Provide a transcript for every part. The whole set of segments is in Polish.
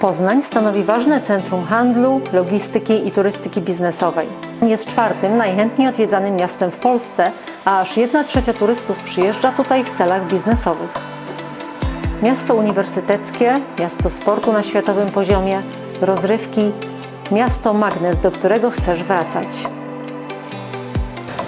Poznań stanowi ważne centrum handlu, logistyki i turystyki biznesowej. Jest czwartym najchętniej odwiedzanym miastem w Polsce, a aż 1 trzecia turystów przyjeżdża tutaj w celach biznesowych. Miasto uniwersyteckie, miasto sportu na światowym poziomie, rozrywki, miasto magnes, do którego chcesz wracać.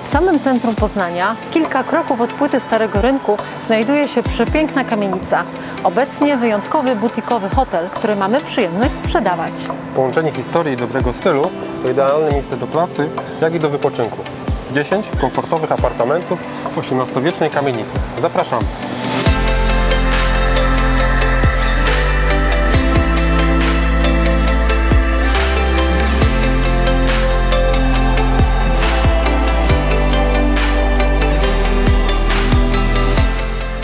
W samym centrum Poznania, kilka kroków od płyty Starego Rynku, znajduje się przepiękna kamienica. Obecnie wyjątkowy butikowy hotel, który mamy przyjemność sprzedawać. Połączenie historii i dobrego stylu to idealne miejsce do pracy, jak i do wypoczynku. 10 komfortowych apartamentów w XVIII-wiecznej kamienicy. Zapraszamy.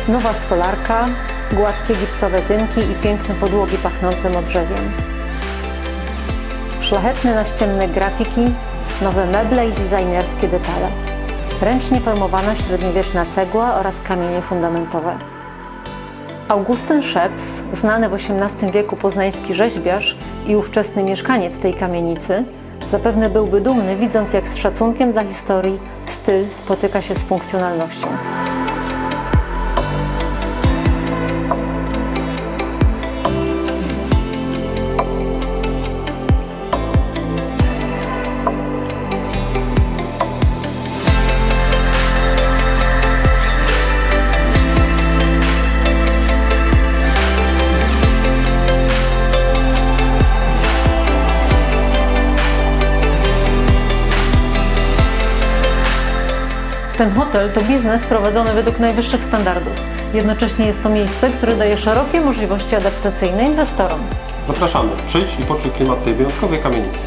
Nowa stolarka, gładkie gipsowe tynki i piękne podłogi pachnące modrzewiem. Szlachetne naścienne grafiki, nowe meble i designerskie detale. Ręcznie formowana średniowieczna cegła oraz kamienie fundamentowe. Augustyn Szeps, znany w XVIII wieku poznański rzeźbiarz i ówczesny mieszkaniec tej kamienicy, zapewne byłby dumny, widząc jak z szacunkiem dla historii styl spotyka się z funkcjonalnością. Ten hotel to biznes prowadzony według najwyższych standardów. Jednocześnie jest to miejsce, które daje szerokie możliwości adaptacyjne inwestorom. Zapraszamy. Przyjdź i poczuj klimat tej wyjątkowej kamienicy.